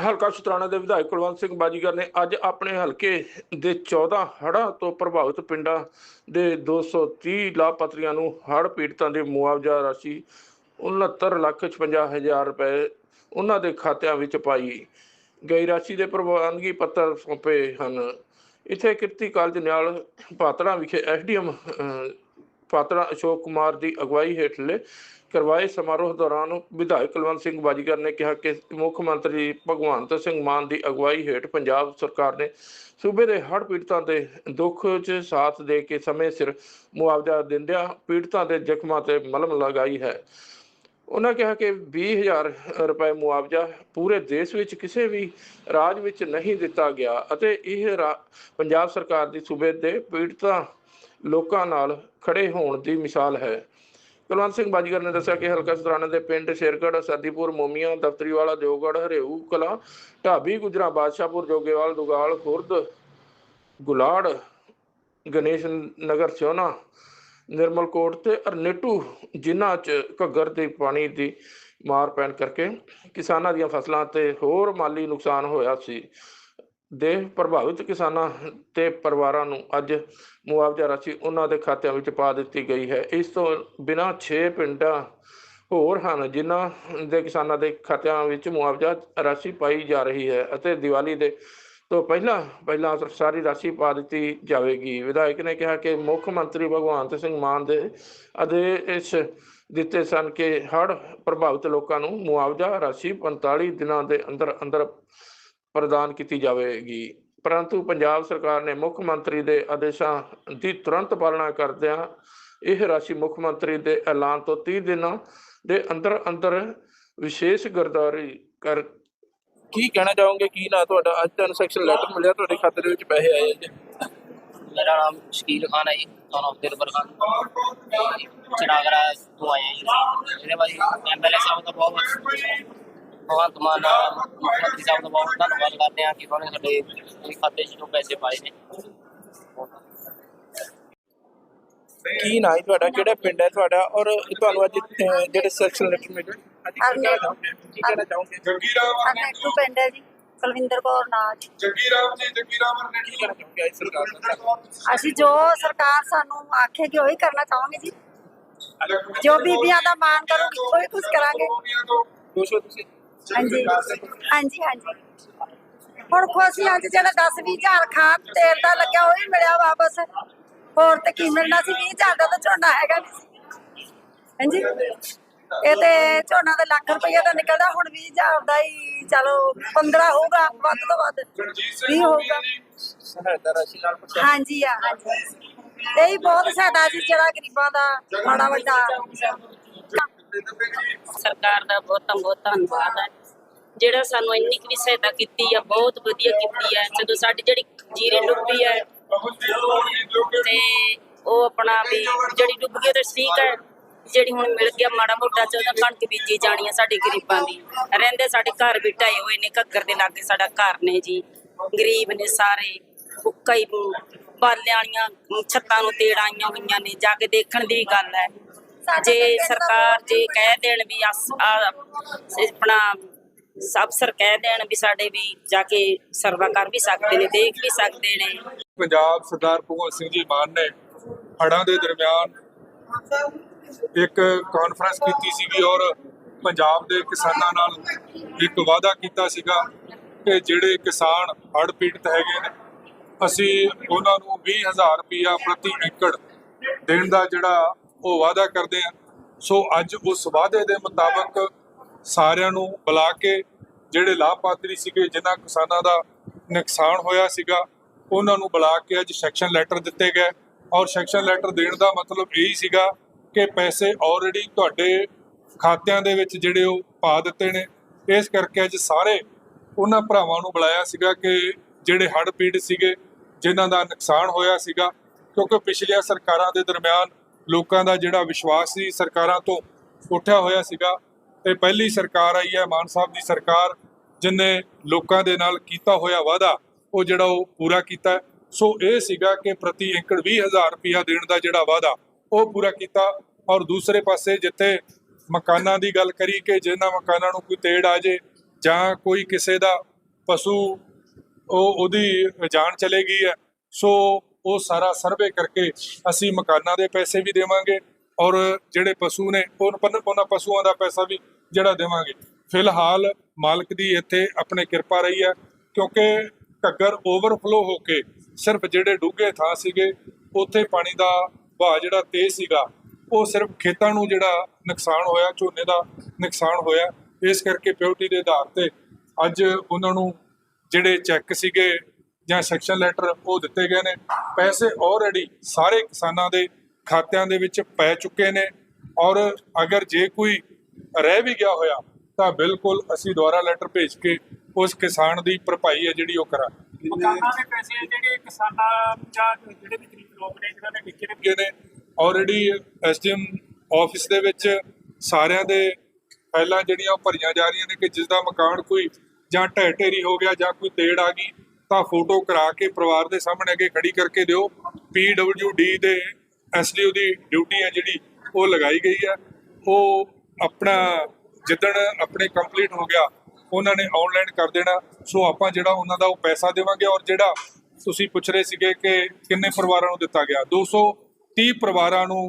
ਹਲਕਾ ਸੁਤਰਾਣਾ ਦੇ ਵਿਧਾਇਕ ਕੁਲਵੰਤ ਸਿੰਘ ਬਾਜੀਗਰ ਨੇ ਅੱਜ ਆਪਣੇ ਹਲਕੇ ਦੇ 14 ਹੜ੍ਹਾਂ ਤੋਂ ਪ੍ਰਭਾਵਿਤ ਪਿੰਡਾਂ ਦੇ 230 ਲਾਭਪਾਤਰੀਆਂ ਨੂੰ ਹੜ੍ਹ ਪੀੜਤਾਂ ਦੇ ਮੁਆਵਜ਼ਾ ਰਾਸ਼ੀ 69 ਲੱਖ 56 ਹਜ਼ਾਰ ਰੁਪਏ ਉਹਨਾਂ ਦੇ ਖਾਤਿਆਂ ਵਿੱਚ ਪਾਈ ਗਈ ਰਾਸ਼ੀ ਦੇ ਪ੍ਰਵਾਨਗੀ ਪੱਤਰ ਸੌਂਪੇ ਹਨ। ਇੱਥੇ ਕਿਰਤੀ ਕਾਲਜ ਨਿਆਲ ਪਾਤੜਾ ਵਿਖੇ ਐਸਡੀਐਮ ਪਾਤੜਾ ਅਸ਼ੋਕ ਕੁਮਾਰ ਦੀ ਅਗਵਾਈ ਹੇਠਲੇ ਕਰਵਾਏ ਸਮਾਰੋਹ ਦੌਰਾਨ ਵਿਧਾਇਕ ਕੁਲਵੰਤ ਸਿੰਘ ਬਾਜੀਗਰ ਨੇ ਕਿਹਾ ਕਿ ਮੁੱਖ ਮੰਤਰੀ ਭਗਵੰਤ ਸਿੰਘ ਮਾਨ ਦੀ ਅਗਵਾਈ ਹੇਠ ਪੰਜਾਬ ਸਰਕਾਰ ਨੇ ਸੂਬੇ ਦੇ ਹੜ੍ਹ ਪੀੜਤਾਂ ਦੇ ਦੁੱਖ 'ਚ ਸਾਥ ਦੇ ਕੇ ਸਮੇਂ ਸਿਰ ਮੁਆਵਜ਼ਾ ਦਿੰਦਿਆਂ ਪੀੜਤਾਂ ਦੇ ਜ਼ਖਮਾਂ ਤੇ ਮਲਮ ਲਗਾਈ ਹੈ। ਉਹਨਾਂ ਕਿਹਾ ਕਿ 20000 ਰੁਪਏ ਮੁਆਵਜ਼ਾ ਪੂਰੇ ਦੇਸ਼ ਵਿੱਚ ਕਿਸੇ ਵੀ ਰਾਜ ਵਿੱਚ ਨਹੀਂ ਦਿੱਤਾ ਗਿਆ ਅਤੇ ਇਹ ਰਾ- ਪੰਜਾਬ ਸਰਕਾਰ ਦੀ ਸੂਬੇ ਦੇ ਪੀੜਤਾਂ ਲੋਕਾਂ ਨਾਲ ਖੜੇ ਹੋਣ ਦੀ ਮਿਸਾਲ ਹੈ। ਕੁਲਵੰਤ ਸਿੰਘ ਬਾਜੀਗਰ ਨੇ ਦੱਸਿਆ ਕਿ ਹਲਕਾ ਸਤਰਾਣਾ ਦੇ ਪਿੰਡ ਸ਼ੇਰਗੜ੍ਹ ਸਰਦੀਪੁਰ ਮੋਮੀਆਂ, ਦਫਤਰੀਵਾਲਾ, ਦਿਓਗੜ੍ਹ, ਹਰੇਊ, ਕਲਾ, ਢਾਬੀ, ਗੁਜਰਾ, ਬਾਦਸ਼ਾਹਪੁਰ, ਜੋਗੇਵਾਲ, ਦੁਗਾਲ, ਖੁਰਦ, ਗੁਲਾੜ, ਗਣੇਸ਼ ਨਗਰ ਸਿਉਨਾ ਨਿਰਮਲ ਕੋਟ ਤੇ ਅਰਨੇਟੂ, ਜਿਨ੍ਹਾਂ 'ਚ ਘੱਗਰ ਦੇ ਪਾਣੀ ਦੀ ਮਾਰ ਪੈਣ ਕਰਕੇ ਕਿਸਾਨਾਂ ਦੀਆਂ ਫਸਲਾਂ ਤੇ ਹੋਰ ਮਾਲੀ ਨੁਕਸਾਨ ਹੋਇਆ ਸੀ। ਦੇ ਪ੍ਰਭਾਵਿਤ ਕਿਸਾਨਾਂ ਤੇ ਪਰਿਵਾਰਾਂ ਨੂੰ ਅੱਜ ਮੁਆਵਜ਼ਾ ਰਾਸ਼ੀ ਉਹਨਾਂ ਦੇ ਖਾਤਿਆਂ ਵਿੱਚ ਪਾ ਦਿੱਤੀ ਗਈ ਹੈ। ਇਸ ਤੋਂ ਬਿਨਾਂ 6 ਪਿੰਡਾਂ ਹੋਰ ਹਨ ਜਿਨ੍ਹਾਂ ਦੇ ਕਿਸਾਨਾਂ ਦੇ ਖਾਤਿਆਂ ਵਿੱਚ ਮੁਆਵਜ਼ਾ ਰਾਸ਼ੀ ਪਾਈ ਜਾ ਰਹੀ ਹੈ ਅਤੇ ਦੀਵਾਲੀ ਦੇ ਤੋਂ ਪਹਿਲਾਂ ਪਹਿਲਾਂ ਸਾਰੀ ਰਾਸ਼ੀ ਪਾ ਦਿੱਤੀ ਜਾਵੇਗੀ। ਵਿਧਾਇਕ ਨੇ ਕਿਹਾ ਕਿ ਮੁੱਖ ਮੰਤਰੀ ਭਗਵੰਤ ਸਿੰਘ ਮਾਨ ਦੇ ਆਦੇਸ਼ ਦਿੱਤੇ ਸਨ ਕਿ ਹੜ੍ਹ ਪ੍ਰਭਾਵਿਤ ਲੋਕਾਂ ਨੂੰ ਮੁਆਵਜ਼ਾ ਰਾਸ਼ੀ 45 ਦਿਨਾਂ ਦੇ ਅੰਦਰ ਅੰਦਰ ਪ੍ਰਦਾਨ ਕੀਤੀ ਜਾਵੇਗੀ। ਪਰੰਤੂ ਪੰਜਾਬ ਸਰਕਾਰ ਨੇ ਮੁੱਖ ਮੰਤਰੀ ਦੇ ਆਦੇਸ਼ਾਂ ਦੀ ਤੁਰੰਤ ਪਾਲਣਾ ਕਰਦਿਆਂ ਇਹ ਰਾਸ਼ੀ ਮੁੱਖ ਮੰਤਰੀ ਦੇ ਐਲਾਨ ਤੋਂ 30 ਦਿਨਾਂ ਦੇ ਅੰਦਰ ਅੰਦਰ ਵਿਸ਼ੇਸ਼ ਗਰਦਾਰੀ ਕਰ ਕੀ ਕਹਿਣਾ ਚਾਹੋਗੇ? ਕੀ ਨਾ ਤੁਹਾਡਾ? ਅੱਜ ਤੁਹਾਨੂੰ ਸੈਕਸ਼ਨ ਲੈਟਰ ਮਿਲਿਆ ਤੁਹਾਡੇ ਖਾਤੇ ਦੇ ਵਿੱਚ ਪੈਸੇ ਆਏ ਜੀ ਮੇਰਾ ਨਾਮ ਸ਼ਕੀਲ ਖਾਨ ਹੈ ਜੀ ਸਨ ਆਫ ਦਿਲਬਰ ਖਾਨ ਚਨਾਗਰਾ ਤੋਂ ਆਏ ਜੀ ਇਹਦੇ ਬਾਰੇ ਐਮਐਲਏ ਸਾਹਿਬ ਦਾ ਬਹੁਤ ਬਹੁਤ ਭਗਵੰਤ ਮਾਨ ਮੁੱਖ ਮੰਤਰੀ ਸਾਹਿਬ ਦਾ ਬਹੁਤ ਧੰਨਵਾਦ ਕਰਦੇ ਹਾਂ ਕਿ ਉਹਨਾਂ ਨੇ ਸਾਡੇ ਇਸ ਖਾਤੇ 'ਚ ਜੋ ਪੈਸੇ ਪਾਏ ਨੇ। ਕੀ ਨਾ ਹੈ ਤੁਹਾਡਾ? ਕਿਹੜਾ ਪਿੰਡ ਹੈ ਤੁਹਾਡਾ? ਔਰ ਤੁਹਾਨੂੰ ਅੱਜ ਅਹ, ਜਿਹੜੇ ਸੈਕਸ਼ਨ ਲੈਟਰ ਮਿਲੇ ਅੱਜ ਕੀ ਕਹਿਣਾ ਚਾਹੋਗੇ? ਕੀ ਕਹਿਣਾ ਚਾਹੋਗੇ? ਜੱਗੀ ਰਾਮ ਅਰਨੇਟੂ ਪਿੰਡ ਹੈ ਜੀ ਕੁਲਵਿੰਦਰ ਕੌਰ ਨਾਂ ਜੀ। ਜੱਗੀ ਰਾਮ ਜੀ ਜੱਗੀ ਰਾਮ ਕੀ ਕਹਿਣਾ ਚਾਹੋਗੇ ਅੱਜ ਸਰਕਾਰ ਦਾ? ਅਸੀਂ ਜੋ ਸਰਕਾਰ ਸਾਨੂੰ ਆਖੇਗੀ ਉਹੀ ਕਰਨਾ ਚਾਹਾਂਗੇ ਜੀ। ਜੋ ਬੀਬੀਆਂ ਦਾ ਮਾਣ ਕਰੂਗੀ। ਉਹੀ ਕੁਝ ਕਰਾਂਗੇ ਖੁਸ਼ ਹੋ ਤੁਸੀਂ ਹਾਂਜੀ ਹਾਂਜੀ ਹਾਂਜੀ। ਹੁਣ ਖੁਸ਼ੀ ਅੱਜ ਜਿਹੜਾ 10 ਹਜ਼ਾਰ ਖਾਦ ਤੇਲ ਦਾ ਲੱਗਿਆ ਉਹ ਹੀ ਮਿਲਿਆ ਵਾਪਸ। ਹੋਰ ਤੇ ਕੀ ਮਿਲਣਾ ਸੀ 20000 ਦਾ ਤਾਂ ਝੋਨਾ ਹੈਗਾ ਨਹੀਂ ਸੀ। ਹਾਂਜੀ? ਇਹ ਤੇ ਝੋਨਾ ਦਾ ਲੱਖ ਰੁਪਈਆ ਦਾ ਨਿਕਲਦਾ ਹੁਣ 20000 ਦਾ ਹੀ ਚਲੋ 15 ਹੋਊਗਾ ਵੱਧ ਤੋਂ ਵੱਧ। ਰਣਜੀਤ 20 ਸਿੰਘ ਹੋਊਗਾ। ਹਾਂਜੀ ਆ ਹਾਂਜੀ। ਇਹ ਹੀ ਬਹੁਤ ਸਹਾਇਤਾ ਜੀ ਜਿਹੜਾ ਗਰੀਬਾਂ ਦਾ ਮਾੜਾ ਵੱਡਾ। ਸਰਕਾਰ ਦਾ ਬਹੁਤ ਬਹੁਤ ਧੰਨਵਾਦ ਹੈ। ਜਿਹੜਾ ਸਾਨੂੰ ਇੰਨੀ ਕੁ ਵੀ ਸਹਾਇਤਾ ਕੀਤੀ ਆ ਬਹੁਤ ਵਧੀਆ ਕੀਤੀ ਹੈ ਜਦੋਂ ਸਾਡੀ ਜਿਹੜੀ ਜੀਰੇ ਡੁੱਬੀ ਹੈ ਤੇ ਉਹ ਆਪਣਾ ਵੀ ਜਿਹੜੀ ਡੁੱਬ ਗਈ ਤੇ ਠੀਕ ਹੈ ਜਿਹੜੀ ਹੁਣ ਮਿਲ ਗਿਆ ਮਾੜਾ ਮੋਟਾ ਚ ਉਹਦਾ ਕਣਕ ਬੀਜੀ ਜਾਣੀ ਆ ਸਾਡੇ ਗਰੀਬਾਂ ਦੀ। ਰਹਿੰਦੇ ਸਾਡੇ ਘਰ ਵੀ ਢਾਏ ਹੋਏ ਨੇ ਘੱਗਰ ਦੇ ਲਾਗੇ ਸਾਡਾ ਘਰ ਨੇ ਜੀ। ਗਰੀਬ ਨੇ ਸਾਰੇ ਕਈ ਬਾਲਿਆਂ ਵਾਲੀਆਂ ਛੱਤਾਂ ਨੂੰ ਤੇੜ ਆਈਆਂ ਹੋਈਆਂ ਨੇ ਜਾ ਕੇ ਦੇਖਣ ਦੀ ਗੱਲ ਹੈ। ਜੇ ਸਰਕਾਰ ਜੇ ਕਹਿ ਦੇਣ ਵੀ ਅਸ- ਆ ਆਪਣਾ ਕਹਿ ਦੇਣ ਵੀ ਸਾਡੇ ਵੀ ਜਾ ਕੇ ਸਰਵਾ ਕਰ ਵੀ ਸਕਦੇ ਨੇ, ਦੇਖ ਵੀ ਸਕਦੇ ਨੇ। ਪੰਜਾਬ ਸਰਦਾਰ ਭਗਵੰਤ ਸਿੰਘ ਜੀ ਮਾਨ ਨੇ ਹੜ੍ਹਾਂ ਦੇ ਦਰਮਿਆਨ ਇੱਕ ਕਾਨਫਰੰਸ ਕੀਤੀ ਸੀਗੀ ਔਰ ਪੰਜਾਬ ਦੇ ਕਿਸਾਨਾਂ ਨਾਲ ਇੱਕ ਵਾਅਦਾ ਕੀਤਾ ਸੀਗਾ ਕਿ ਜਿਹੜੇ ਕਿਸਾਨ ਹੜ੍ਹ ਪੀੜਤ ਹੈਗੇ ਨੇ, ਅਸੀਂ ਉਹਨਾਂ ਨੂੰ 20000 ਰੁਪਇਆ ਪ੍ਰਤੀ ਏਕੜ ਦੇਣ ਦਾ ਜਿਹੜਾ ਉਹ ਵਾਅਦਾ ਕਰਦੇ ਹਾਂ। ਸੋ ਅੱਜ ਉਸ ਵਾਅਦੇ ਦੇ ਮੁਤਾਬਕ ਸਾਰਿਆਂ ਨੂੰ ਬੁਲਾ ਕੇ ਜਿਹੜੇ ਲਾਭਪਾਤਰੀ ਸੀਗੇ, ਜਿਨ੍ਹਾਂ ਕਿਸਾਨਾਂ ਦਾ ਨੁਕਸਾਨ ਹੋਇਆ ਸੀਗਾ, ਉਹਨਾਂ ਨੂੰ ਬੁਲਾ ਕੇ ਅੱਜ ਸੈਕਸ਼ਨ ਲੈਟਰ ਦਿੱਤੇ ਗਏ। ਔਰ ਸੈਕਸ਼ਨ ਲੈਟਰ ਦੇਣ ਦਾ ਮਤਲਬ ਇਹੀ ਸੀਗਾ ਕਿ ਪੈਸੇ ਆਲਰੇਡੀ ਤੁਹਾਡੇ ਖਾਤਿਆਂ ਦੇ ਵਿੱਚ ਜਿਹੜੇ ਉਹ ਪਾ ਦਿੱਤੇ ਨੇ। ਇਸ ਕਰਕੇ ਅੱਜ ਸਾਰੇ ਉਹਨਾਂ ਭਰਾਵਾਂ ਨੂੰ ਬੁਲਾਇਆ ਸੀਗਾ ਕਿ ਜਿਹੜੇ ਹੜ੍ਹ ਪੀੜਤ ਸੀਗੇ, ਜਿਨ੍ਹਾਂ ਦਾ ਨੁਕਸਾਨ ਹੋਇਆ ਸੀਗਾ, ਕਿਉਂਕਿ ਪਿਛਲੀਆਂ ਸਰਕਾਰਾਂ ਦੇ ਦਰਮਿਆਨ ਲੋਕਾਂ ਦਾ ਜਿਹੜਾ ਵਿਸ਼ਵਾਸ ਸੀ, ਸਰਕਾਰਾਂ ਤੋਂ ਉੱਠਿਆ ਹੋਇਆ ਸੀਗਾ। ਤੇ ਪਹਿਲੀ ਸਰਕਾਰ ਆਈ ਹੈ, ਮਾਨ ਸਾਹਿਬ ਦੀ ਸਰਕਾਰ, ਜਿਨੇ ਲੋਕਾਂ ਦੇ ਨਾਲ ਕੀਤਾ ਹੋਇਆ ਵਾਅਦਾ, ਉਹ ਜਿਹੜਾ ਉਹ ਪੂਰਾ ਕੀਤਾ। ਸੋ ਇਹ ਸੀਗਾ ਕਿ ਪ੍ਰਤੀ ਏਕੜ 20000 ਰੁਪਇਆ ਦੇਣ ਦਾ ਜਿਹੜਾ ਵਾਅਦਾ, ਉਹ ਪੂਰਾ ਕੀਤਾ। ਔਰ ਦੂਸਰੇ ਪਾਸੇ ਜਿੱਥੇ ਮਕਾਨਾਂ ਦੀ ਗੱਲ ਕਰੀ ਕਿ ਜਿਹਨਾਂ ਮਕਾਨਾਂ ਨੂੰ ਕੋਈ ਤੇੜ ਆ ਜੇ ਜਾਂ ਕੋਈ ਕਿਸੇ ਦਾ ਪਸ਼ੂ, ਉਹ ਉਹਦੀ ਜਾਨ ਚਲੇ ਗਈ ਹੈ, ਸੋ ਉਹ ਸਾਰਾ ਸਰਵੇ ਕਰਕੇ ਅਸੀਂ ਮਕਾਨਾਂ ਦੇ ਪੈਸੇ ਵੀ ਦੇਵਾਂਗੇ। ਔਰ ਜਿਹੜੇ ਪਸ਼ੂ ਨੇ ਉਹਨਾਂ ਪਸ਼ੂਆਂ ਦਾ ਪੈਸਾ ਵੀ ਜਿਹੜਾ ਦੇਵਾਂਗੇ। ਫਿਲਹਾਲ ਮਾਲਕ ਦੀ ਇੱਥੇ ਆਪਣੇ ਕਿਰਪਾ ਰਹੀ ਹੈ, ਕਿਉਂਕਿ ਘੱਗਰ ਓਵਰਫਲੋ ਹੋ ਕੇ ਸਿਰਫ ਜਿਹੜੇ ਡੂੰਘੇ ਥਾਂ ਸੀਗੇ, ਉੱਥੇ ਪਾਣੀ ਦਾ ਵਹਾਅ ਜਿਹੜਾ ਤੇਜ਼ ਸੀਗਾ, ਉਹ ਸਿਰਫ ਖੇਤਾਂ ਨੂੰ ਜਿਹੜਾ ਨੁਕਸਾਨ ਹੋਇਆ, ਝੋਨੇ ਦਾ ਨੁਕਸਾਨ ਹੋਇਆ। ਇਸ ਕਰਕੇ ਪਿਓਰਟੀ ਦੇ ਆਧਾਰ ਤੇ ਅੱਜ ਉਹਨਾਂ ਨੂੰ ਜਿਹੜੇ ਚੈੱਕ ਸੀਗੇ ਜਾਂ ਸੈਕਸ਼ਨ ਲੈਟਰ ਉਹ ਦਿੱਤੇ ਗਏ ਨੇ। ਪੈਸੇ ਆਲਰੇਡੀ ਸਾਰੇ ਕਿਸਾਨਾਂ ਦੇ ਖਾਤਿਆਂ ਦੇ ਵਿੱਚ ਪੈ ਚੁੱਕੇ ਨੇ ਔਰ ਅਗਰ ਜੇ ਕੋਈ ਰਹਿ ਵੀ ਗਿਆ ਹੋਇਆ ਤਾਂ ਬਿਲਕੁਲ ਅਸੀਂ ਦੁਬਾਰਾ ਲੈਟਰ ਭੇਜ ਕੇ ਉਸ ਕਿਸਾਨ ਦੀ ਭਰਪਾਈ ਹੈ ਜਿਹੜੀ ਉਹ ਕਰਾਂਗੇ। ਮਕਾਨਾਂ ਦੇ ਪੈਸੇ ਜਿਹੜੇ ਕਿਸਾਨਾਂ ਜਾਂ ਜਿਹੜੇ ਵੀ ਗਰੀਬ ਲੋਕ ਨੇ ਜਿਨ੍ਹਾਂ ਨੇ ਡਿੱਗੇ ਨੇ ਨੇ ਆਲਰੇਡੀ ਐਸਡੀਐਮ ਆਫਿਸ ਦੇ ਵਿੱਚ ਸਾਰਿਆਂ ਦੇ ਫਾਈਲਾਂ ਜਿਹੜੀਆਂ ਉਹ ਭਰੀਆਂ ਜਾ ਰਹੀਆਂ ਨੇ ਕਿ ਜਿਸ ਦਾ ਮਕਾਨ ਕੋਈ ਜਾਂ ਢਹਿ ਢੇਰੀ ਹੋ ਗਿਆ ਜਾਂ ਕੋਈ ਤੇੜ ਆ ਗਈ ਤਾਂ ਫੋਟੋ ਕਰਾ ਕੇ ਪਰਿਵਾਰ ਦੇ ਸਾਹਮਣੇ ਅੱਗੇ ਖੜੀ ਕਰਕੇ ਦਿਓ। ਪੀਡਬਲਯੂਡੀ ਦੇ ਐਸਡੀਓ ਦੀ ਡਿਊਟੀ ਹੈ ਜਿਹੜੀ ਉਹ ਲਗਾਈ ਗਈ ਹੈ। ਉਹ ਆਪਣਾ ਜਿੱਦਣ ਆਪਣੇ ਕੰਪਲੀਟ ਹੋ ਗਿਆ, ਉਹਨਾਂ ਨੇ ਆਨਲਾਈਨ ਕਰ ਦੇਣਾ। ਸੋ ਆਪਾਂ ਜਿਹੜਾ ਉਹਨਾਂ ਦਾ ਉਹ ਪੈਸਾ ਦੇਵਾਂਗੇ ਔਰ ਜਿਹੜਾ ਤੁਸੀਂ ਪੁੱਛ ਰਹੇ ਸੀਗੇ ਕਿ ਕਿੰਨੇ ਪਰਿਵਾਰਾਂ ਨੂੰ ਦਿੱਤਾ ਗਿਆ। 230 ਪਰਿਵਾਰਾਂ ਨੂੰ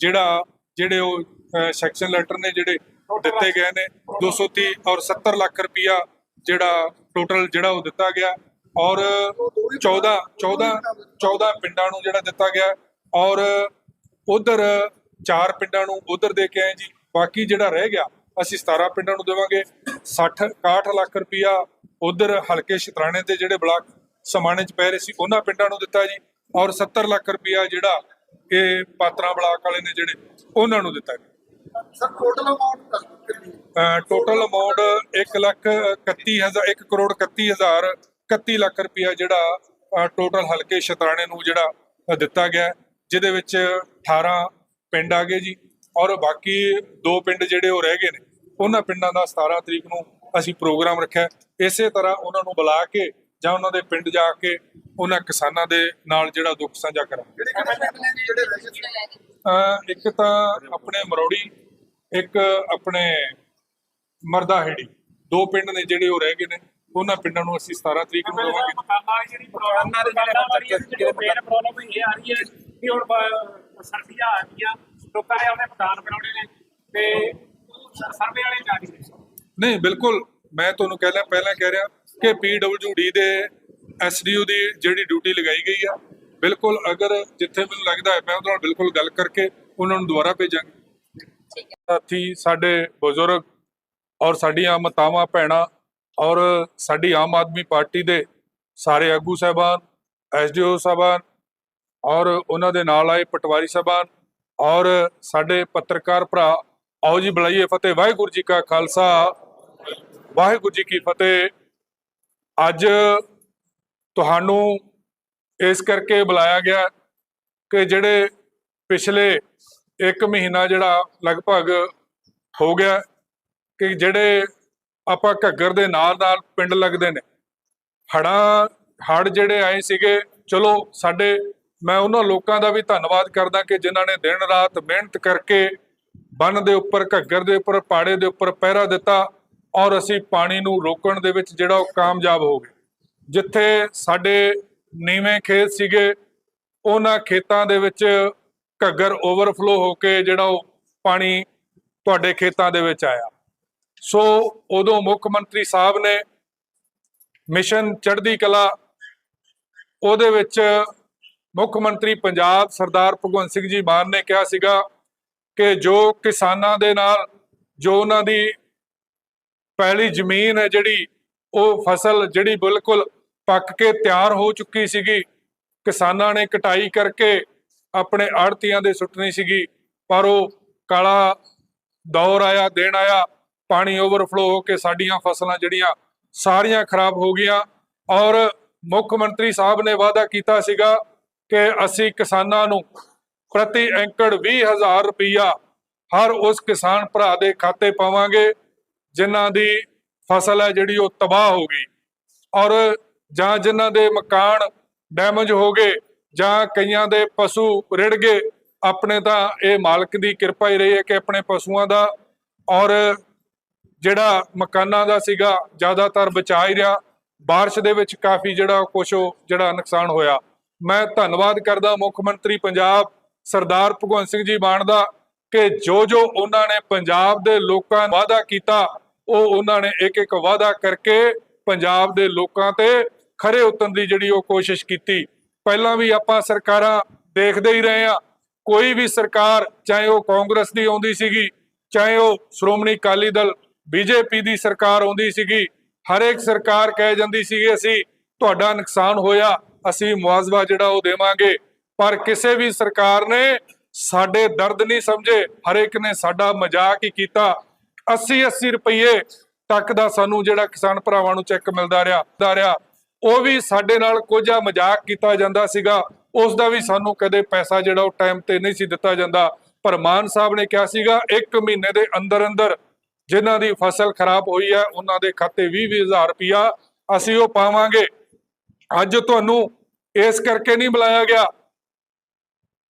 ਜਿਹੜਾ, ਜਿਹੜੇ ਉਹ ਸੈਕਸ਼ਨ ਲੈਟਰ ਨੇ ਜਿਹੜੇ ਦਿੱਤੇ ਗਏ ਨੇ 230 ਔਰ 70 ਲੱਖ ਰੁਪਇਆ ਜਿਹੜਾ ਟੋਟਲ ਜਿਹੜਾ ਉਹ ਦਿੱਤਾ ਗਿਆ। ਔਰ 14 14 14 ਪਿੰਡਾਂ ਨੂੰ ਜਿਹੜਾ ਦਿੱਤਾ ਗਿਆ। ਔਰ ਉਧਰ ਚਾਰ ਪਿੰਡਾਂ ਨੂੰ ਉਧਰ ਦੇ ਕੇ ਆਏ ਜੀ। ਬਾਕੀ ਜਿਹੜਾ ਰਹਿ ਗਿਆ ਅਸੀਂ 17 ਪਿੰਡਾਂ ਨੂੰ ਦੇਵਾਂਗੇ। 60 61 ਲੱਖ ਰੁਪਇਆ ਉਧਰ ਹਲਕੇ ਸ਼ਤਰਾਣੇ ਦੇ ਜਿਹੜੇ ਬਲਾਕ ਸਮਾਣੇ ਚ ਪੈ ਰਹੇ ਸੀ ਉਹਨਾਂ ਪਿੰਡਾਂ ਨੂੰ ਦਿੱਤਾ ਜੀ। ਔਰ 70 ਲੱਖ ਰੁਪਇਆ ਜਿਹੜਾ ਇਹ ਪਾਤਰਾ ਬਲਾਕ ਵਾਲੇ ਨੇ ਜਿਹੜੇ ਉਹਨਾਂ ਨੂੰ ਦਿੱਤਾ sir total amount total amount 1 lakh 31000 1 crore 31000 31 lakh ਰੁਪਇਆ ਜਿਹੜਾ ਟੋਟਲ ਹਲਕੇ ਸ਼ਤਰਾਣੇ ਨੂੰ ਜਿਹੜਾ ਦਿੱਤਾ ਗਿਆ। ਜਿਹਦੇ ਵਿੱਚ 18 ਪਿੰਡ ਆ ਗਏ ਜੀ ਔਰ ਬਾਕੀ ਦੋ ਪਿੰਡ ਜਿਹੜੇ ਉਹ ਰਹਿ ਗਏ ਨੇ ਉਹਨਾਂ ਪਿੰਡਾਂ ਦਾ 17 ਤਰੀਕ ਨੂੰ ਅਸੀਂ ਪ੍ਰੋਗਰਾਮ ਰੱਖਿਆ। ਇਸੇ ਤਰ੍ਹਾਂ ਉਹਨਾਂ ਨੂੰ ਬੁਲਾ ਕੇ ਜਾਂ ਉਹਨਾਂ ਦੇ ਪਿੰਡ ਜਾ ਕੇ ਉਹਨਾਂ ਕਿਸਾਨਾਂ ਦੇ ਨਾਲ ਜਿਹੜਾ ਦੁੱਖ ਸਾਂਝਾ? ਅਹ ਇੱਕ ਤਾਂ ਆਪਣੇ ਮਰੋੜੀ ਇੱਕ ਆਪਣੇ ਮਰਦਾਹੇੜੀ ਦੋ ਪਿੰਡ ਨੇ ਜਿਹੜੇ ਉਹ ਰਹਿ ਗਏ ਨੇ ਉਹਨਾਂ ਪਿੰਡਾਂ ਨੂੰ ਅਸੀਂ 17 ਤਰੀਕ ਨੂੰ ਦੇਵਾਂਗੇ ਰਹੀ ਰਹੀ ਕਿ ਹੁਣ ਬ- ਸਰਦੀਆਂ ਆ ਗਈਆਂ ਲੋਕਾਂ ਨੇ ਆਪਣੇ ਮਕਾਨ ਬਣਾਉਣੇ ਨੇ ਤੇ ਸਰਵੇ ਵਾਲੇ ਜਾ ਰਹੇ ਨੇ ਨਹੀਂ ਬਿਲਕੁਲ ਮੈਂ ਤੁਹਾਨੂੰ ਕਹਿ ਲਿਆ ਪਹਿਲਾਂ ਕਹਿ ਰਿਹਾ ਕਿ ਪੀਡਬਲਯੂਡੀ ਦੇ ਐਸਡੀਓ ਦੀ ਜਿਹੜੀ ਡਿਊਟੀ ਲਗਾਈ ਗਈ ਆ ਬਿਲਕੁਲ ਅਗਰ ਜਿੱਥੇ ਮੈਨੂੰ ਲੱਗਦਾ ਹੈ ਮੈਂ ਉਹਦੇ ਨਾਲ ਬਿਲਕੁਲ ਗੱਲ ਕਰਕੇ ਉਹਨਾਂ ਨੂੰ ਦੁਬਾਰਾ ਭੇਜਾਂਗੇ। ਸਾਥੀ ਸਾਡੇ ਬਜ਼ੁਰਗ ਔਰ ਸਾਡੀਆਂ ਮਾਤਾਵਾਂ ਭੈਣਾਂ ਔਰ ਸਾਡੀ ਆਮ ਆਦਮੀ ਪਾਰਟੀ ਦੇ ਸਾਰੇ ਆਗੂ ਸਾਹਿਬਾਨ ਐਸਡੀਓ ਸਾਹਿਬਾਨ ਔਰ ਉਹਨਾਂ ਦੇ ਨਾਲ ਆਏ ਪਟਵਾਰੀ ਸਾਹਿਬਾਨ, ਔਰ ਸਾਡੇ ਪੱਤਰਕਾਰ ਭਰਾ, ਆਓ ਜੀ ਬੁਲਾਈਏ ਫਤਿਹ, ਵਾਹਿਗੁਰੂ ਜੀ ਕਾ ਖਾਲਸਾ। ਵਾਹਿਗੁਰੂ ਜੀ ਕੀ ਫਤਿਹ। ਅੱਜ ਤੁਹਾਨੂੰ ਇਸ ਕਰਕੇ ਬੁਲਾਇਆ ਗਿਆ ਕਿ ਜਿਹੜੇ ਪਿਛਲੇ 1 ਮਹੀਨਾ ਜਿਹੜਾ ਲਗਭਗ ਹੋ ਗਿਆ, ਕਿ ਜਿਹੜੇ ਆਪਾਂ ਘੱਗਰ ਦੇ ਨਾਲ ਨਾਲ ਪਿੰਡ ਲੱਗਦੇ ਨੇ ਹੜਾਂ ਹੜ ਜਿਹੜੇ ਆਏ ਸੀਗੇ, ਚਲੋ ਸਾਡੇ ਮੈਂ ਉਹਨਾਂ ਲੋਕਾਂ ਦਾ ਵੀ ਧੰਨਵਾਦ ਕਰਦਾ ਕਿ ਜਿਨ੍ਹਾਂ ਨੇ ਦਿਨ ਰਾਤ ਮਿਹਨਤ ਕਰਕੇ ਬੰਨ ਦੇ ਉੱਪਰ, ਘੱਗਰ ਦੇ ਉੱਪਰ, ਪਾੜੇ ਦੇ ਉੱਪਰ ਪਹਿਰਾ ਦਿੱਤਾ ਔਰ ਅਸੀਂ ਪਾਣੀ ਨੂੰ ਰੋਕਣ ਦੇ ਵਿੱਚ ਜਿਹੜਾ ਉਹ ਕਾਮਯਾਬ ਹੋ ਗਏ। ਜਿੱਥੇ ਸਾਡੇ ਨੀਵੇਂ ਖੇਤ ਸੀਗੇ, ਉਹਨਾਂ ਖੇਤਾਂ ਦੇ ਵਿੱਚ ਘੱਗਰ ਓਵਰਫਲੋ ਹੋ ਕੇ ਜਿਹੜਾ ਉਹ ਪਾਣੀ ਤੁਹਾਡੇ ਖੇਤਾਂ ਦੇ ਵਿੱਚ ਆਇਆ। ਸੋ ਉਦੋਂ ਮੁੱਖ ਮੰਤਰੀ ਸਾਹਿਬ ਨੇ ਮਿਸ਼ਨ ਚੜ੍ਹਦੀ ਕਲਾ ਉਹਦੇ ਵਿੱਚ ਮੁੱਖ ਮੰਤਰੀ ਪੰਜਾਬ ਸਰਦਾਰ ਭਗਵੰਤ ਸਿੰਘ ਜੀ ਮਾਨ ਨੇ ਕਿਹਾ ਸੀਗਾ ਕਿ ਜੋ ਕਿਸਾਨਾਂ ਦੇ ਨਾਲ, ਜੋ ਉਹਨਾਂ ਦੀ ਪਹਿਲੀ ਜ਼ਮੀਨ ਹੈ ਜਿਹੜੀ, ਉਹ ਫਸਲ ਜਿਹੜੀ ਬਿਲਕੁਲ ਪੱਕ ਕੇ ਤਿਆਰ ਹੋ ਚੁੱਕੀ ਸੀਗੀ। ਕਿਸਾਨਾਂ ਨੇ ਕਟਾਈ ਕਰਕੇ ਆਪਣੇ ਆੜਤੀਆਂ ਦੇ ਸੁੱਟਣੀ ਸੀਗੀ, ਪਰ ਉਹ ਕਾਲਾ ਦੌਰ ਆਇਆ, ਦਿਨ ਆਇਆ, ਪਾਣੀ ਓਵਰਫਲੋ ਹੋ ਕੇ ਸਾਡੀਆਂ ਫਸਲਾਂ ਜਿਹੜੀਆਂ ਸਾਰੀਆਂ ਖਰਾਬ ਹੋ ਗਈਆਂ ਔਰ ਮੁੱਖ ਮੰਤਰੀ ਸਾਹਿਬ ਨੇ ਵਾਅਦਾ ਕੀਤਾ ਸੀਗਾ ਕਿ ਅਸੀਂ ਕਿਸਾਨਾਂ ਨੂੰ ਪ੍ਰਤੀ ਏਕੜ 20000 ਰੁਪਈਆ ਹਰ ਉਸ ਕਿਸਾਨ ਭਰਾ ਦੇ ਖਾਤੇ ਪਾਵਾਂਗੇ, ਜਿਨ੍ਹਾਂ ਦੀ ਫਸਲ ਹੈ ਜਿਹੜੀ ਉਹ ਤਬਾਹ ਹੋ ਗਈ। ਔਰ ਜਾਂ ਜਿਨ੍ਹਾਂ ਦੇ ਮਕਾਨ ਡੈਮੇਜ ਹੋ ਗਏ ਜਾਂ ਕਈਆਂ ਦੇ ਪਸ਼ੂ ਰਿੜ ਗਏ, ਆਪਣੇ ਤਾਂ ਇਹ ਮਾਲਕ ਦੀ ਕਿਰਪਾ ਹੀ ਰਹੀ ਹੈ ਕਿ ਆਪਣੇ ਪਸ਼ੂਆਂ ਦਾ ਔਰ ਜਿਹੜਾ ਮਕਾਨਾਂ ਦਾ ਸੀਗਾ, ਜ਼ਿਆਦਾਤਰ ਬਚਾ ਹੀ ਰਿਹਾ। ਬਾਰਿਸ਼ ਦੇ ਵਿੱਚ ਕਾਫੀ ਜਿਹੜਾ ਕੁਛ ਉਹ ਜਿਹੜਾ ਨੁਕਸਾਨ ਹੋਇਆ। ਮੈਂ ਧੰਨਵਾਦ ਕਰਦਾ ਮੁੱਖ ਮੰਤਰੀ ਪੰਜਾਬ ਸਰਦਾਰ ਭਗਵੰਤ ਸਿੰਘ ਜੀ ਮਾਨ ਦਾ ਕਿ ਜੋ ਜੋ ਉਹਨਾਂ ਨੇ ਪੰਜਾਬ ਦੇ ਲੋਕਾਂ ਨੂੰ ਵਾਅਦਾ ਕੀਤਾ, ਉਹ ਉਹਨਾਂ ਨੇ ਇੱਕ ਇੱਕ ਵਾਅਦਾ ਕਰਕੇ ਪੰਜਾਬ ਦੇ ਲੋਕਾਂ ਤੇ ਖਰੇ ਉਤਰਨ ਦੀ ਜਿਹੜੀ ਉਹ ਕੋਸ਼ਿਸ਼ ਕੀਤੀ। ਪਹਿਲਾਂ ਵੀ ਆਪਾਂ ਸਰਕਾਰਾਂ ਦੇਖਦੇ ਹੀ ਰਹੇ ਆ ਕੋਈ ਵੀ ਸਰਕਾਰ, ਚਾਹੇ ਉਹ ਕਾਂਗਰਸ ਦੀ ਆਉਂਦੀ ਸੀਗੀ, ਚਾਹੇ ਉਹ ਸ਼੍ਰੋਮਣੀ ਅਕਾਲੀ ਦਲ, ਬੀਜੇਪੀ ਦੀ ਸਰਕਾਰ ਆਉਂਦੀ ਸੀਗੀ ਹਰ ਇੱਕ ਸਰਕਾਰ ਕਹਿ ਜਾਂਦੀ ਸੀਗੀ ਅਸੀਂ, ਤੁਹਾਡਾ ਨੁਕਸਾਨ ਹੋਇਆ ਅਸੀਂ ਮੁਆਵਜ਼ਾ ਜਿਹੜਾ ਉਹ ਦੇਵਾਂਗੇ। ਪਰ ਕਿਸੇ ਵੀ ਸਰਕਾਰ ਨੇ ਸਾਡੇ ਦਰਦ ਨਹੀਂ ਸਮਝੇ। ਹਰੇਕ ਨੇ ਸਾਡਾ ਮਜ਼ਾਕ ਹੀ ਕੀਤਾ। 80 80 ਰੁਪਏ ਤੱਕ ਦਾ ਸਾਨੂੰ ਜਿਹੜਾ ਕਿਸਾਨ ਭਰਾਵਾਂ ਨੂੰ ਚੈੱਕ ਮਿਲਦਾ ਰਿਹਾ, ਦਾ ਰਿਹਾ। ਉਹ ਵੀ ਸਾਡੇ ਨਾਲ ਕੋਝਾ ਮਜ਼ਾਕ ਕੀਤਾ ਜਾਂਦਾ ਸੀਗਾ। ਉਸ ਦਾ ਵੀ ਸਾਨੂੰ ਕਦੇ ਪੈਸਾ ਜਿਹੜਾ ਉਹ ਟਾਈਮ ਤੇ ਨਹੀਂ ਸੀ ਦਿੱਤਾ ਜਾਂਦਾ। ਪਰ ਮਾਨ ਸਾਹਿਬ ਨੇ ਕਿਹਾ ਸੀਗਾ 1 ਮਹੀਨੇ ਦੇ ਅੰਦਰ ਅੰਦਰ ਜਿਨ੍ਹਾਂ ਦੀ ਫਸਲ ਖਰਾਬ ਹੋਈ ਹੈ, ਉਹਨਾਂ ਦੇ ਖਾਤੇ 20 ਹਜ਼ਾਰ ਰੁਪਇਆ ਅਸੀਂ ਉਹ ਪਾਵਾਂਗੇ। ਅੱਜ ਤੁਹਾਨੂੰ ਇਸ ਕਰਕੇ ਨਹੀਂ ਬੁਲਾਇਆ ਗਿਆ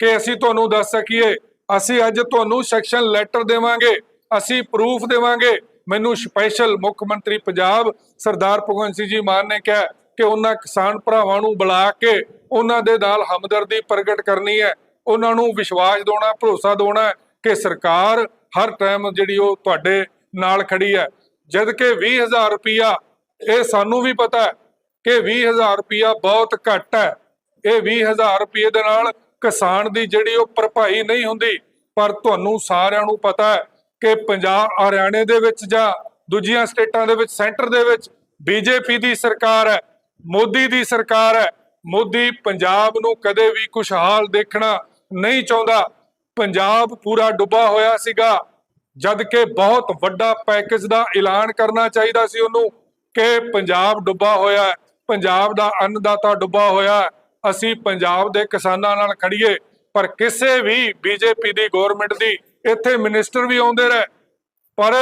ਕਿ ਅਸੀਂ ਤੁਹਾਨੂੰ ਦੱਸ ਸਕੀਏ, ਅਸੀਂ ਅੱਜ ਤੁਹਾਨੂੰ ਸੈਕਸ਼ਨ ਲੈਟਰ ਦੇਵਾਂਗੇ, ਅਸੀਂ ਪ੍ਰੂਫ ਦੇਵਾਂਗੇ। ਮੈਨੂੰ ਸਪੈਸ਼ਲ ਮੁੱਖ ਮੰਤਰੀ ਪੰਜਾਬ ਸਰਦਾਰ ਭਗਵੰਤ ਸਿੰਘ ਜੀ ਮਾਨ ਨੇ ਕਿਹਾ ਕਿ ਉਹਨਾਂ ਕਿਸਾਨ ਭਰਾਵਾਂ ਨੂੰ ਬੁਲਾ ਕੇ ਉਹਨਾਂ ਦੇ ਨਾਲ ਹਮਦਰਦੀ ਪ੍ਰਗਟ ਕਰਨੀ ਹੈ। ਉਹਨਾਂ ਨੂੰ ਵਿਸ਼ਵਾਸ ਦੇਣਾ ਭਰੋਸਾ ਦੇਣਾ ਕਿ ਸਰਕਾਰ ਹਰ ਟਾਈਮ ਜਿਹੜੀ ਉਹ ਤੁਹਾਡੇ ਨਾਲ ਖੜੀ ਹੈ। ਜਦ ਕਿ 20000 ਰੁਪਇਆ ਇਹ ਸਾਨੂੰ ਵੀ ਪਤਾ ਹੈ ਕਿ 20000 ਰੁਪਇਆ ਬਹੁਤ ਘੱਟ ਹੈ। ਇਹ 20000 ਰੁਪਏ ਦੇ ਨਾਲ ਕਿਸਾਨ ਦੀ ਜਿਹੜੀ ਉਹ ਭਰਪਾਈ ਨਹੀਂ ਹੁੰਦੀ, ਪਰ ਤੁਹਾਨੂੰ ਸਾਰਿਆਂ ਨੂੰ ਪਤਾ ਹੈ ਕਿ ਪੰਜਾਬ ਹਰਿਆਣੇ ਦੇ ਵਿੱਚ ਜਾਂ ਦੂਜੀਆਂ ਸਟੇਟਾਂ ਦੇ ਵਿੱਚ, ਸੈਂਟਰ ਦੇ ਵਿੱਚ ਬੀਜੇਪੀ ਦੀ ਸਰਕਾਰ ਹੈ, ਮੋਦੀ ਦੀ ਸਰਕਾਰ ਹੈ। ਮੋਦੀ ਪੰਜਾਬ ਨੂੰ ਕਦੇ ਵੀ ਖੁਸ਼ਹਾਲ ਦੇਖਣਾ ਨਹੀਂ ਚਾਹੁੰਦਾ। ਪੰਜਾਬ ਪੂਰਾ ਡੁੱਬਾ ਹੋਇਆ ਸੀਗਾ ਜਦ ਕਿ ਬਹੁਤ ਵੱਡਾ ਪੈਕੇਜ ਦਾ ਐਲਾਨ ਕਰਨਾ ਚਾਹੀਦਾ ਸੀ ਉਹਨੂੰ ਕਿ ਪੰਜਾਬ ਡੁੱਬਾ ਹੋਇਆ ਹੈ। ਪੰਜਾਬ ਦਾ ਅੰਨਦਾਤਾ ਡੁੱਬਾ ਹੋਇਆ। ਅਸੀਂ ਪੰਜਾਬ ਦੇ ਕਿਸਾਨਾਂ ਨਾਲ ਖੜੀਏ ਪਰ ਕਿਸੇ ਵੀ ਬੀਜੇਪੀ ਦੀ ਗਵਰਨਮੈਂਟ ਦੀ ਇੱਥੇ ਮਿਨਿਸਟਰ ਵੀ ਆਉਂਦੇ ਰਹੇ, ਪਰ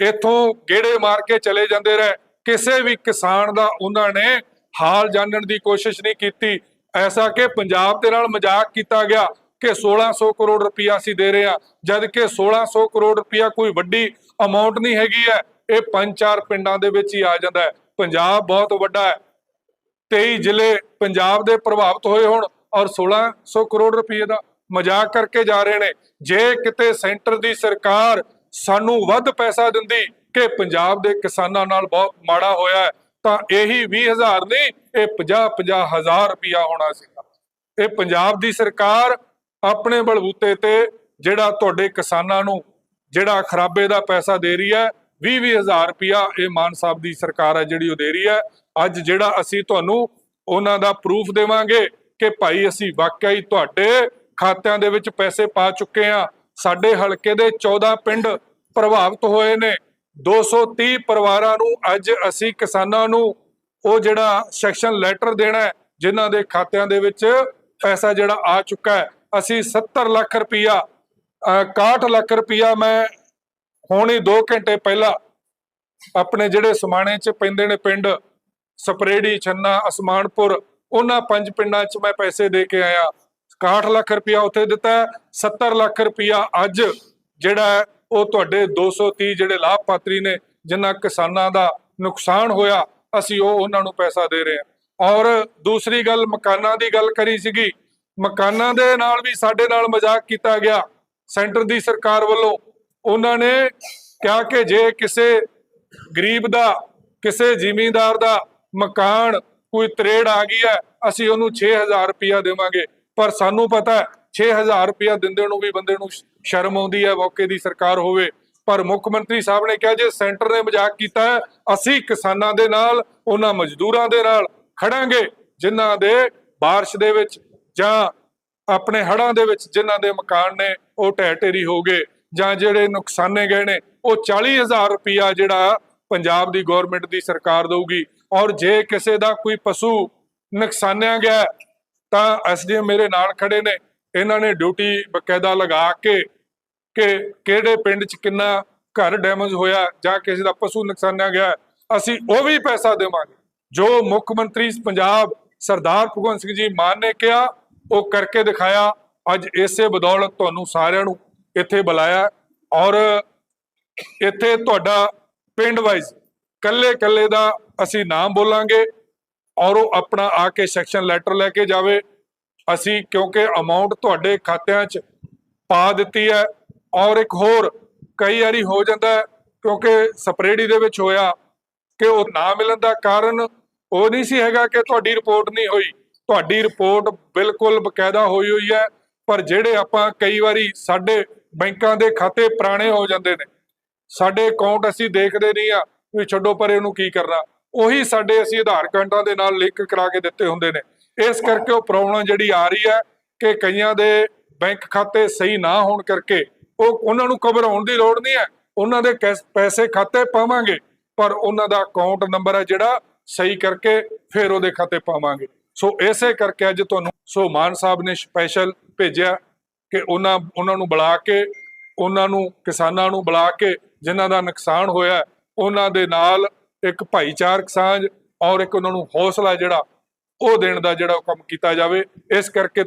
ਇਥੋਂ ਗੇੜੇ ਮਾਰ ਕੇ ਚਲੇ ਜਾਂਦੇ ਰਹੇ। ਕਿਸੇ ਵੀ ਕਿਸਾਨ ਦਾ ਉਹਨਾਂ ਨੇ ਹਾਲ ਜਾਣਨ ਦੀ ਕੋਸ਼ਿਸ਼ ਨਹੀਂ ਕੀਤੀ। ਐਸਾ ਕਿ ਪੰਜਾਬ ਦੇ ਨਾਲ ਮਜ਼ਾਕ ਕੀਤਾ ਗਿਆ ਕਿ 1600 ਕਰੋੜ ਰੁਪਇਆ ਅਸੀਂ ਦੇ ਰਹੇ ਹਾਂ ਜਦ ਕਿ 1600 ਕਰੋੜ ਰੁਪਇਆ ਕੋਈ ਵੱਡੀ ਅਮਾਉਂਟ ਨਹੀਂ ਹੈਗੀ ਹੈ। ਇਹ ਪੰਜ ਚਾਰ ਪਿੰਡਾਂ ਦੇ ਵਿੱਚ ਹੀ ਆ ਜਾਂਦਾ ਹੈ। ਪੰਜਾਬ ਬਹੁਤ ਵੱਡਾ ਹੈ। 23 ਜ਼ਿਲ੍ਹੇ ਪੰਜਾਬ ਦੇ ਪ੍ਰਭਾਵਿਤ ਹੋਏ ਹੋਣ ਔਰ 1600 ਕਰੋੜ ਰੁਪਏ ਦਾ ਮਜ਼ਾਕ ਕਰਕੇ ਜਾ ਰਹੇ ਨੇ। ਜੇ ਕਿਤੇ ਸੈਂਟਰ ਦੀ ਸਰਕਾਰ ਸਾਨੂੰ ਵੱਧ ਪੈਸਾ ਦਿੰਦੀ ਕਿ ਪੰਜਾਬ ਦੇ ਕਿਸਾਨਾਂ ਨਾਲ ਬਹੁਤ ਮਾੜਾ ਹੋਇਆ ਹੈ, ਤਾਂ ਇਹੀ 20000 ਨਹੀਂ, ਇਹ 50 50 ਹਜ਼ਾਰ ਰੁਪਇਆ ਹੋਣਾ ਸੀਗਾ। ਇਹ ਪੰਜਾਬ ਦੀ ਸਰਕਾਰ ਆਪਣੇ ਬਲਬੂਤੇ ਤੇ ਜਿਹੜਾ ਤੁਹਾਡੇ ਕਿਸਾਨਾਂ ਨੂੰ ਜਿਹੜਾ ਖਰਾਬੇ ਦਾ ਪੈਸਾ ਦੇ ਰਹੀ ਹੈ 20 ਵੀਹ ਹਜ਼ਾਰ ਰੁਪਇਆ ਇਹ ਮਾਨ ਸਾਹਿਬ ਦੀ ਸਰਕਾਰ ਹੈ ਜਿਹੜੀ ਉਹ ਦੇ ਰਹੀ ਹੈ। ਅੱਜ ਜਿਹੜਾ ਅਸੀਂ ਤੁਹਾਨੂੰ ਉਹਨਾਂ ਦਾ ਪ੍ਰੂਫ ਦੇਵਾਂਗੇ ਕਿ ਭਾਈ ਅਸੀਂ ਵਾਕਿਆ ਹੀ ਤੁਹਾਡੇ ਖਾਤਿਆਂ ਦੇ ਵਿੱਚ ਪੈਸੇ ਪਾ ਚੁੱਕੇ ਆ ਸਾਡੇ ਹਲਕੇ ਦੇ 14 ਪਿੰਡ ਪ੍ਰਭਾਵਿਤ ਹੋਏ ਨੇ। 230 ਪਰਿਵਾਰਾਂ ਨੂੰ ਅੱਜ ਅਸੀਂ ਕਿਸਾਨਾਂ ਨੂੰ ਉਹ ਜਿਹੜਾ ਸੈਕਸ਼ਨ ਲੈਟਰ ਦੇਣਾ ਹੈ, ਜਿਨ੍ਹਾਂ ਦੇ ਖਾਤਿਆਂ ਦੇ ਵਿੱਚ ਪੈਸਾ ਜਿਹੜਾ ਆ ਚੁੱਕਾ ਹੈ, ਅਸੀਂ 70 ਲੱਖ ਰੁਪਇਆ 61 ਲੱਖ ਰੁਪਇਆ ਮੈਂ ਹੁਣ ਹੀ 2 ਘੰਟੇ ਪਹਿਲਾਂ ਆਪਣੇ ਜਿਹੜੇ ਸਮਾਣੇ ਚ ਪੈਂਦੇ ਨੇ ਪਿੰਡ ਸਪਰੇੜੀ ਛੰਨਾ ਅਸਮਾਨਪੁਰ ਉਹਨਾਂ ਪੰਜ ਪਿੰਡਾਂ ਚ ਮੈਂ ਪੈਸੇ ਦੇ ਕੇ ਆਇਆ। 61 ਲੱਖ ਰੁਪਇਆ ਉੱਥੇ ਦਿੱਤਾ ਹੈ, 70 ਲੱਖ ਰੁਪਇਆ ਅੱਜ ਜਿਹੜਾ ਹੈ, ਉਹ ਤੁਹਾਡੇ 230 ਜਿਹੜੇ ਲਾਭਪਾਤਰੀ ਨੇ ਜਿਨ੍ਹਾਂ ਕਿਸਾਨਾਂ ਦਾ ਨੁਕਸਾਨ ਹੋਇਆ ਅਸੀਂ ਉਹ ਉਹਨਾਂ ਨੂੰ ਪੈਸਾ ਦੇ ਰਹੇ ਹਾਂ। ਔਰ ਦੂਸਰੀ ਗੱਲ ਮਕਾਨਾਂ ਦੀ ਗੱਲ ਕਰੀ ਸੀਗੀ। ਮਕਾਨਾਂ ਦੇ ਨਾਲ ਵੀ ਸਾਡੇ ਨਾਲ ਮਜ਼ਾਕ ਕੀਤਾ ਗਿਆ ਸੈਂਟਰ ਦੀ ਸਰਕਾਰ ਵੱਲੋਂ। ਉਹਨਾਂ ਨੇ ਕਿਹਾ ਕਿ ਜੇ ਕਿਸੇ ਗਰੀਬ ਦਾ ਕਿਸੇ ਜ਼ਿਮੀਂਦਾਰ ਦਾ ਮਕਾਨ ਕੋਈ ਤਰੇੜ ਆ ਗਈ ਹੈ, ਅਸੀਂ ਉਹਨੂੰ 6000 ਰੁਪਇਆ ਦੇਵਾਂਗੇ। ਪਰ ਸਾਨੂੰ ਪਤਾ ਹੈ 6000 ਰੁਪਇਆ ਦਿੰਦੇ ਨੂੰ ਵੀ ਬੰਦੇ ਨੂੰ ਸ਼ਰਮ ਆਉਂਦੀ ਹੈ, ਮੌਕੇ ਦੀ ਸਰਕਾਰ ਹੋਵੇ। ਪਰ ਮੁੱਖ ਮੰਤਰੀ ਸਾਹਿਬ ਨੇ ਕਿਹਾ, ਜੇ ਸੈਂਟਰ ਨੇ ਮਜ਼ਾਕ ਕੀਤਾ ਹੈ, ਅਸੀਂ ਕਿਸਾਨਾਂ ਦੇ ਨਾਲ, ਉਹਨਾਂ ਮਜ਼ਦੂਰਾਂ ਦੇ ਨਾਲ ਖੜਾਂਗੇ, ਜਿਨ੍ਹਾਂ ਦੇ ਬਾਰਿਸ਼ ਦੇ ਵਿੱਚ ਜਾਂ ਆਪਣੇ ਹੜ੍ਹਾਂ ਦੇ ਵਿੱਚ ਜਿਨ੍ਹਾਂ ਦੇ ਮਕਾਨ ਨੇ ਉਹ ਢਹਿ ਢੇਰੀ ਹੋ ਗਏ ਜਾਂ ਜਿਹੜੇ ਨੁਕਸਾਨੇ ਗਏ ਨੇ, ਉਹ 40000 ਰੁਪਇਆ ਜਿਹੜਾ ਪੰਜਾਬ ਦੀ ਗਵਰਨਮੈਂਟ ਦੀ ਸਰਕਾਰ ਦੇਊਗੀ। ਔਰ ਜੇ ਕਿਸੇ ਦਾ ਕੋਈ ਪਸ਼ੂ ਨੁਕਸਾਨਿਆ ਗਿਆ ਹੈ, ਤਾਂ ਐਸਡੀਐਮ ਮੇਰੇ ਨਾਲ ਖੜੇ ਨੇ। ਇਹਨਾਂ ਨੇ ਡਿਊਟੀ ਬਕਾਇਦਾ ਲਗਾ ਕੇ ਕਿ ਕਿਹੜੇ ਪਿੰਡ 'ਚ ਕਿੰਨਾ ਘਰ ਡੈਮੇਜ ਹੋਇਆ ਜਾਂ ਕਿਸੇ ਦਾ ਪਸ਼ੂ ਨੁਕਸਾਨਿਆ ਗਿਆ ਅਸੀਂ ਉਹ ਵੀ ਪੈਸਾ ਦੇਵਾਂਗੇ। ਜੋ ਮੁੱਖ ਮੰਤਰੀ ਪੰਜਾਬ ਸਰਦਾਰ ਭਗਵੰਤ ਸਿੰਘ ਜੀ ਮਾਨ ਨੇ ਕਿਹਾ ਉਹ ਕਰਕੇ ਦਿਖਾਇਆ। ਅੱਜ ਇਸੇ ਬਦੌਲਤ ਤੁਹਾਨੂੰ ਸਾਰਿਆਂ ਨੂੰ ਇੱਥੇ ਬੁਲਾਇਆ ਔਰ ਇੱਥੇ ਤੁਹਾਡਾ ਪਿੰਡ ਵਾਈਜ਼ ਕੱਲੇ ਕੱਲੇ ਦਾ ਅਸੀਂ ਨਾਮ ਬੋਲਾਂਗੇ ਔਰ ਉਹ ਆਪਣਾ ਆ ਕੇ ਸੈਕਸ਼ਨ ਲੈਟਰ ਲੈ ਕੇ ਜਾਵੇ। ਅਸੀਂ ਕਿਉਂਕਿ ਅਮਾਉਂਟ ਤੁਹਾਡੇ ਖਾਤਿਆਂ 'ਚ ਪਾ ਦਿੱਤੀ ਹੈ ਔਰ ਇੱਕ ਹੋਰ ਕਈ ਵਾਰੀ ਹੋ ਜਾਂਦਾ ਕਿਉਂਕਿ ਸਪਰੇਡੀ ਦੇ ਵਿੱਚ ਹੋਇਆ ਕਿ ਉਹ ਨਾ ਮਿਲਣ ਦਾ ਕਾਰਨ ਉਹ ਨਹੀਂ ਸੀ ਹੈਗਾ ਕਿ ਤੁਹਾਡੀ ਰਿਪੋਰਟ ਨਹੀਂ ਹੋਈ। ਤੁਹਾਡੀ ਰਿਪੋਰਟ ਬਿਲਕੁਲ ਬਕਾਇਦਾ ਹੋਈ ਹੋਈ ਹੈ, ਪਰ ਜਿਹੜੇ ਆਪਾਂ ਕਈ ਵਾਰੀ ਸਾਡੇ ਬੈਂਕਾਂ ਦੇ ਖਾਤੇ ਪੁਰਾਣੇ ਹੋ ਜਾਂਦੇ ਨੇ, ਸਾਡੇ ਅਕਾਊਂਟ ਅਸੀਂ ਦੇਖਦੇ ਨਹੀਂ ਆ। ਵੀ ਛੱਡੋ, ਪਰੇ ਉਹਨੂੰ ਕੀ ਕਰਨਾ? ਉਹੀ ਸਾਡੇ ਅਸੀਂ ਆਧਾਰ ਕਾਰਡਾਂ ਦੇ ਨਾਲ ਲਿੰਕ ਕਰਾ ਕੇ ਦਿੱਤੇ ਹੁੰਦੇ ਨੇ। ਇਸ ਕਰਕੇ ਉਹ ਪ੍ਰੋਬਲਮ ਜਿਹੜੀ ਆ ਰਹੀ ਹੈ ਕਿ ਕਈਆਂ ਦੇ ਬੈਂਕ ਖਾਤੇ ਸਹੀ ਨਾ ਹੋਣ ਕਰਕੇ ਉਹ ਉਹਨਾਂ ਨੂੰ ਘਬਰਾਉਣ ਦੀ ਲੋੜ ਨਹੀਂ ਹੈ। ਉਹਨਾਂ ਦੇ ਕੈਸ- ਪੈਸੇ ਖਾਤੇ ਪਾਵਾਂਗੇ, ਪਰ ਉਹਨਾਂ ਦਾ ਅਕਾਊਂਟ ਨੰਬਰ ਹੈ ਜਿਹੜਾ ਸਹੀ ਕਰਕੇ ਫਿਰ ਉਹਦੇ ਖਾਤੇ ਪਾਵਾਂਗੇ। ਸੋ ਇਸੇ ਕਰਕੇ ਅੱਜ ਤੁਹਾਨੂੰ ਸੋ ਮਾਨ ਸਾਹਿਬ ਨੇ ਸਪੈਸ਼ਲ ਭੇਜਿਆ ਕਿ ਉਹਨਾਂ ਉਹਨਾਂ ਨੂੰ ਬੁਲਾ ਕੇ, ਉਹਨਾਂ ਨੂੰ ਕਿਸਾਨਾਂ ਨੂੰ ਬੁਲਾ ਕੇ ਜਿਨ੍ਹਾਂ ਦਾ ਨੁਕਸਾਨ ਹੋਇਆ ਉਹਨਾਂ ਦੇ ਨਾਲ ਇੱਕ ਭਾਈਚਾਰਕ ਸਾਂਝ ਔਰ ਇੱਕ ਉਹਨਾਂ ਨੂੰ ਹੌਸਲਾ ਜਿਹੜਾ ਉਹ ਦੇਣ ਦਾ ਜਿਹੜਾ ਉਹ ਕੰਮ ਕੀਤਾ ਜਾਵੇ। ਇਸ ਕਰਕੇ